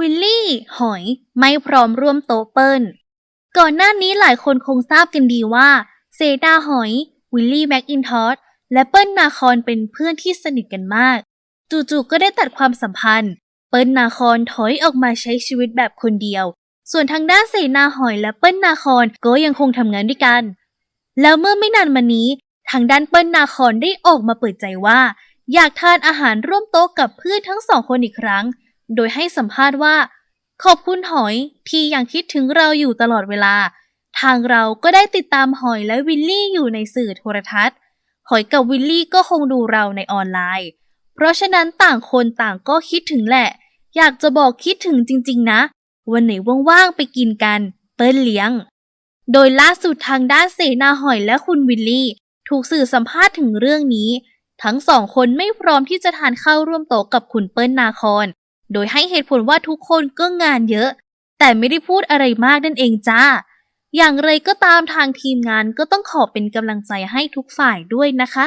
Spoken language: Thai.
วิลลี่ หอย ไม่พร้อมร่วมโต๊ะเปิ้ล ก่อนหน้านี้หลายคนคงทราบกันดีว่า เซดาหอย วิลลี่แม็กอินทอสและเปิ้ลนาคอนเป็นเพื่อนที่สนิทกันมาก จู่ๆก็ได้ตัดความสัมพันธ์ เปิ้ลนาคอนถอยออกมาใช้ชีวิตแบบคนเดียว ส่วนทางด้านเสนาหอยและเปิ้ลนาคอนก็ยังคงทำงานด้วยกัน แล้วเมื่อไม่นานมานี้ ทางด้านเปิ้ลนาคอนได้ออกมาเปิดใจว่า อยากทานอาหารร่วมโต๊ะกับเพื่อนทั้งสองคนอีกครั้ง โดยให้สัมภาษณ์ว่า ขอบคุณหอยที่ยังคิดถึงเราอยู่ตลอดเวลา ทางเราก็ได้ติดตามหอยและวิลลี่อยู่ในสื่อโทรทัศน์ หอยกับวิลลี่ก็คงดูเราในออนไลน์ เพราะฉะนั้นต่างคนต่างก็คิดถึงแหละ อยากจะบอกคิดถึงจริง ๆ นะ วันไหนว่างๆไปกินกัน เปิ้ลเลี้ยง โดยล่าสุดทางด้านเสนาหอยและคุณวิลลี่ ถูกสื่อสัมภาษณ์ถึงเรื่องนี้ทั้งสองคนไม่พร้อมที่จะทานข้าวร่วมโต๊ะกับคุณเปิ้ลนาคอน โดยให้เหตุผลว่าทุกคนก็งานเยอะ แต่ไม่ได้พูดอะไรมากนั่นเองจ้า อย่างไรก็ตามทางทีมงานก็ต้องขอเป็นกำลังใจให้ทุกฝ่ายด้วยนะคะ